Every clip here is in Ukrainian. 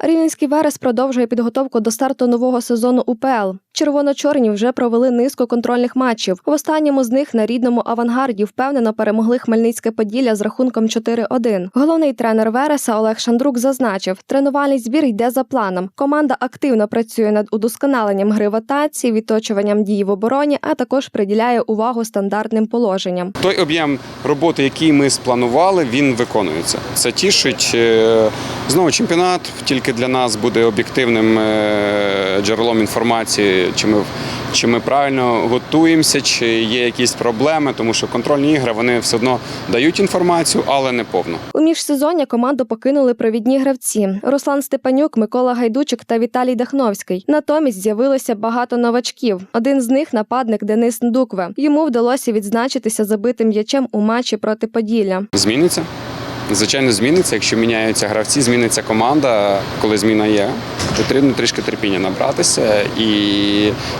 Рівненський Верес продовжує підготовку до старту нового сезону УПЛ. Червоно-чорні вже провели низку контрольних матчів. В останньому з них на рідному авангарді впевнено перемогли Хмельницьке Поділля з рахунком 4-1. Головний тренер Вереса Олег Шандрук зазначив, тренувальний збір йде за планом. Команда активно працює над удосконаленням гри в атаці, відточуванням дій в обороні, а також приділяє увагу стандартним положенням. Той об'єм роботи, який ми спланували, він виконується. Це тішить. Знову чемпіонат тільки для нас буде об'єктивним е, джерелом інформації, чи ми, чи ми правильно готуємося, чи є якісь проблеми, тому що контрольні ігри вони все одно дають інформацію, але не повну. У міжсезоння команду покинули провідні гравці Руслан Степанюк, Микола Гайдучик та Віталій Дахновський. Натомість з'явилося багато новачків. Один з них нападник Денис Ndukve. Йому вдалося відзначитися забитим м'ячем у матчі проти Поділля. Зміниться. Звичайно, зміниться. Якщо міняються гравці, зміниться команда. Коли зміна є, потрібно трішки терпіння набратися. І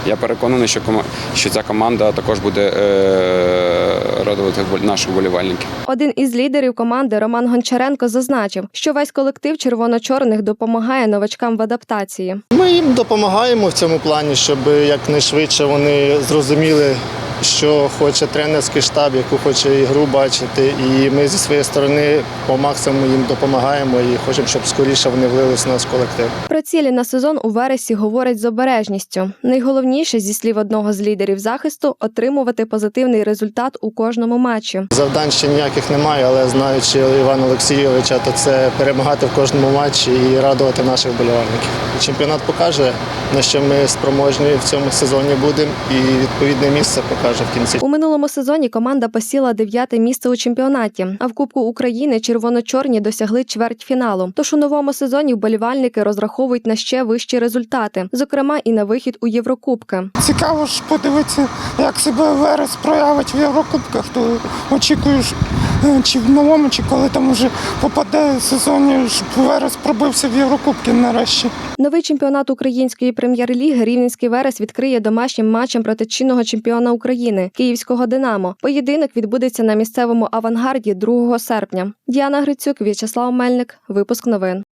я переконаний, що кома- що ця команда також буде е- радувати наших вболівальників. Один із лідерів команди Роман Гончаренко зазначив, що весь колектив червоно-чорних допомагає новачкам в адаптації. Ми їм допомагаємо в цьому плані, щоб якнайшвидше вони зрозуміли, що хоче тренерський штаб, яку хоче ігру бачити. І ми зі своєї сторони по максимуму їм допомагаємо і хочемо, щоб скоріше вони влились в наш колектив. Про цілі на сезон у вересі говорять з обережністю. Найголовніше, зі слів одного з лідерів захисту, отримувати позитивний результат у кожному матчі. Завдань ще ніяких немає, але знаючи Івана Олексійовича, то це перемагати в кожному матчі і радувати наших болівальників. Чемпіонат покаже, на що ми спроможні в цьому сезоні будемо, і відповідне місце покаже в кінці. У минулому сезоні команда посіла дев'яте місце у чемпіонаті, а в Кубку України червоно-чорні досягли чвертьфіналу. Тож у новому сезоні вболівальники розраховують на ще вищі результати, зокрема і на вихід у Єврокубки. Цікаво ж подивитися, як себе Верес проявить в Єврокубках. То очікуєш, чи в новому, чи коли там уже попаде в сезоні, щоб Верес пробився в Єврокубки нарешті. Новий чемпіонат української прем'єр-ліги Рівненський Верес відкриє домашнім матчем проти чинного чемпіона України Київського Динамо. Поєдинок відбудеться на місцевому авангарді 2 серпня. Діана Грицюк, В'ячеслав Мельник. Випуск новин.